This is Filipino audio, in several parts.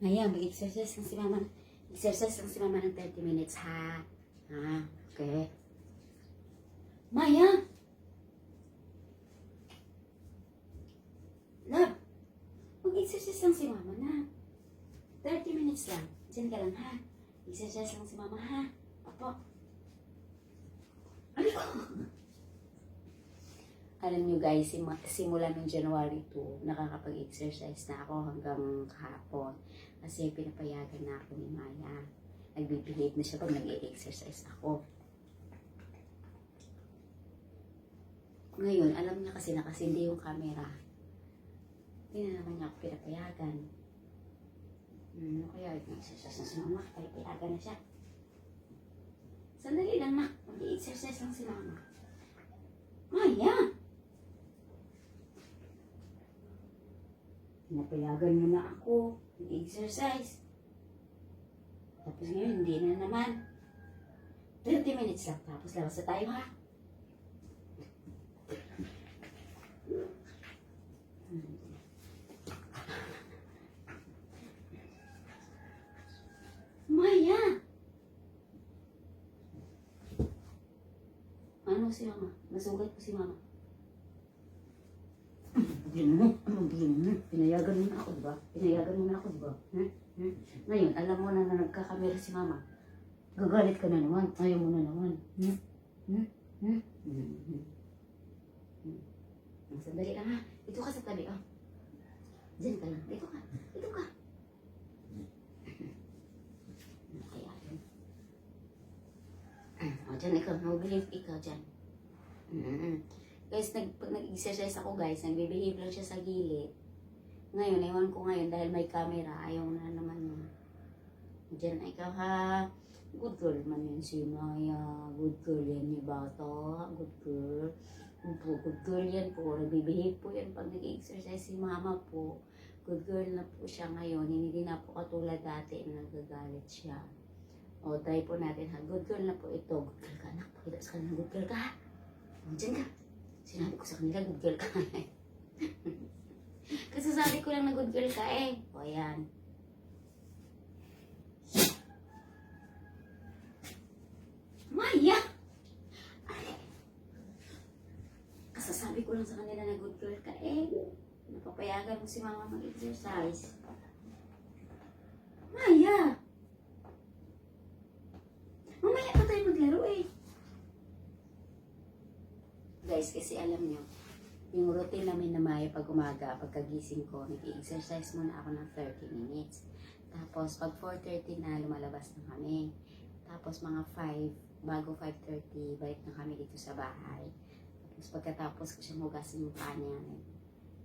Ngayon, mag-exercise lang si mama. Exercise lang si mama ng 30 minutes, ha? Ha? Okay. Maya! Love, mag-exercise lang si mama na. 30 minutes lang. Diyan ka lang, ha? Exercise lang si mama, ha? Apo. Ano ko? Alam nyo guys, sim- simula nung January 2, nakakapag-exercise na ako hanggang kahapon. Kasi pinapayagan na ako ni Maya. Nagbibihave na siya pag nag-exercise ako. Ngayon, alam niya kasi nakasindi yung camera. Hindi na naman niya ako pinapayagan. Hmm, ano kaya nag-exercise na si mama? Pinapayagan na siya. Sandali lang, ma. Mag-exercise lang si mama. Maya! Pinapayagan mo na ako. Mag-exercise. Tapos ngayon, hindi na naman. 30 minutes lang. Tapos labas na tayo, ha? Maya! Ano si mama? Nasugat ko si mama. Din mo, ano din mo? Pinayagan mo na ako, diba? Pinayagan mo na ako, diba? Hmm? Hmm? Ngayon, alam mo na na nagkakamera si mama. Gagalit ka na naman. Ayaw mo na naman. Hmm? Hmm? Hmm? Hmm? Hmm? Hmm? Sandali lang ha. Dito ka sa tabi, oh. Diyan ka lang. Dito ka. Dito ka. Kaya yun. O, dyan ikaw. Mag-behave ikaw dyan. Mm-hmm. Guys, nag, pag nag-exercise ako guys, nagbe-behave lang siya sa gilid. Ngayon, ewan ko ngayon dahil may camera, ayaw na naman niya. Diyan na ikaw ha. Good girl man yan si Maya. Good girl yan ni Bata. Good girl. Opo, good girl yan po. Nagbe-behave po yan pag nag-exercise si Mama po. Good girl na po siya ngayon. Hindi na po katulad dati na nagagalit siya. O, try po natin ha. Good girl na po ito. Good girl ka anak. Pakita sa kanila. Good girl ka ha. O, dyan ka. Sinabi ko sa kanila, good girl ka. Kasi sabi ko lang na good girl ka eh. O, ayan. Maya! Kasasabi ko lang sa kanila na good girl ka eh. Napapayagan mo si mama mag-exercise. Maya! Mamaya pa tayo maglaro eh. Guys, kasi alam nyo, yung routine namin na Maya pag umaga, pagkagising ko, nag-exercise muna ako ng 30 minutes. Tapos, pag 4.30 na, lumalabas na kami. Tapos, mga 5, bago 5.30, balik na kami dito sa bahay. Tapos, pagkatapos ko siya mugasin yung paa niya, nag,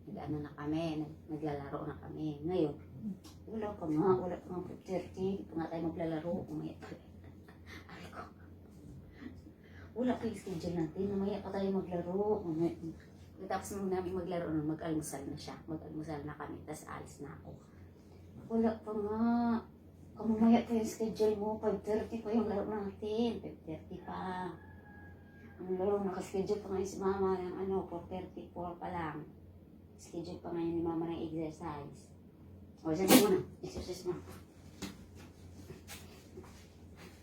nag-ano na kami, nag, naglalaro na kami. Ngayon, wala pa nga, wala pa nga 5.30, hindi pa nga tayo maglalaro. Umaya pa. Aray ko. Wala yung schedule natin, mamaya pa tayo maglaro. Mamaya, tapos nung namin maglaro, nung mag-almusal na siya. Mag-almusal na kami, tapos alis na ako. Wala pa nga. Kamamaya pa yung schedule mo, 5.30 pa yung laro natin. 5.30 pa. Ang laro, nakaschedule pa ngayon si mama ng ano, 4.34 pa lang. Schedule pa ngayon ni mama ng exercise. O, dyan ka muna. Exercise mo.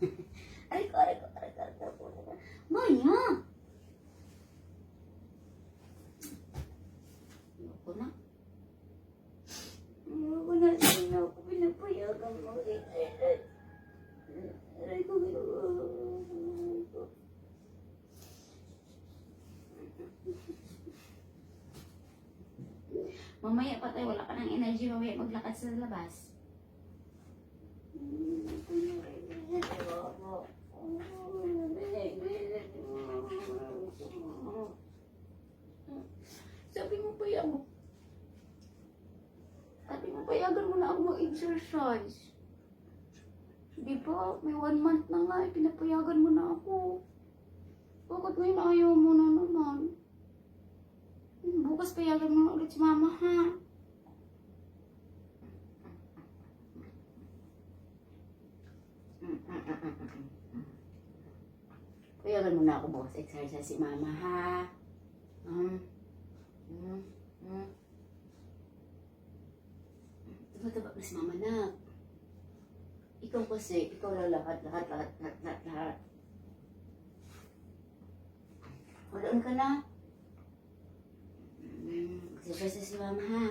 aray ko, aray ko, Maya! Ayoko na. Ayoko na, na ako pinapayagan mo. Aray ko. Mamaya pa tayo, wala ka ng energy, mamaya maglakad sa labas. Sabi mo pa yan, sabi mo payagan mag-exercise. Di ba, may one month na nga, eh, pinapayagan mo na ako. Bakit ngayon ayaw mo na naman? Hmm, Bukas payagan mo na ulit si mama, ha? Payagan mo na ako bukas exercise si mama, ha? Um, mm, mm. Diba, diba, Mas mama na. Ikaw kasi, ikaw lang lahat, lahat, lahat, lahat, lahat, lahat. Walaan ka na. Mm, exercise si mama ha.